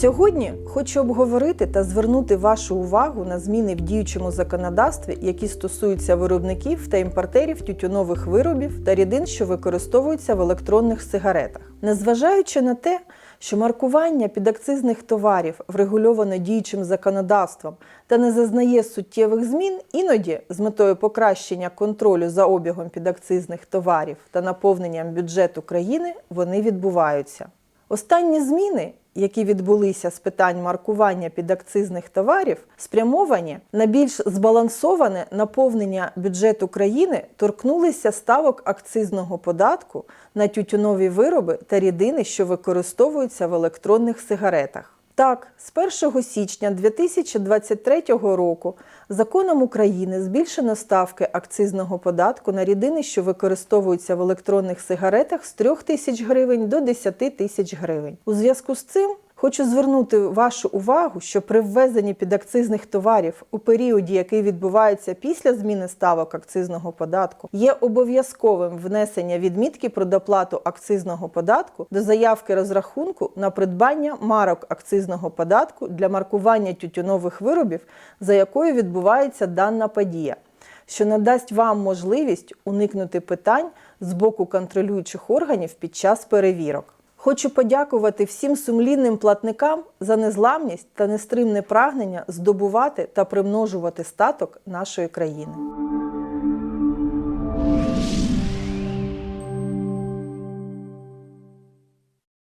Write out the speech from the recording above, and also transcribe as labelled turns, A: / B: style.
A: Сьогодні хочу обговорити та звернути вашу увагу на зміни в діючому законодавстві, які стосуються виробників та імпортерів тютюнових виробів та рідин, що використовуються в електронних сигаретах. Незважаючи на те, що маркування підакцизних товарів врегульовано діючим законодавством та не зазнає суттєвих змін, іноді з метою покращення контролю за обігом підакцизних товарів та наповненням бюджету країни вони відбуваються. Останні зміни, які відбулися з питань маркування підакцизних товарів, спрямовані на більш збалансоване наповнення бюджету країни, торкнулися ставок акцизного податку на тютюнові вироби та рідини, що використовуються в електронних сигаретах. Так, з 1 січня 2023 року законом України збільшено ставки акцизного податку на рідини, що використовуються в електронних сигаретах з 3 тисяч гривень до 10 тисяч гривень. У зв'язку з цим хочу звернути вашу увагу, що при ввезенні підакцизних товарів у періоді, який відбувається після зміни ставок акцизного податку, є обов'язковим внесення відмітки про доплату акцизного податку до заявки розрахунку на придбання марок акцизного податку для маркування тютюнових виробів, за якою відбувається дана подія, що надасть вам можливість уникнути питань з боку контролюючих органів під час перевірок. Хочу подякувати всім сумлінним платникам за незламність та нестримне прагнення здобувати та примножувати статок нашої країни.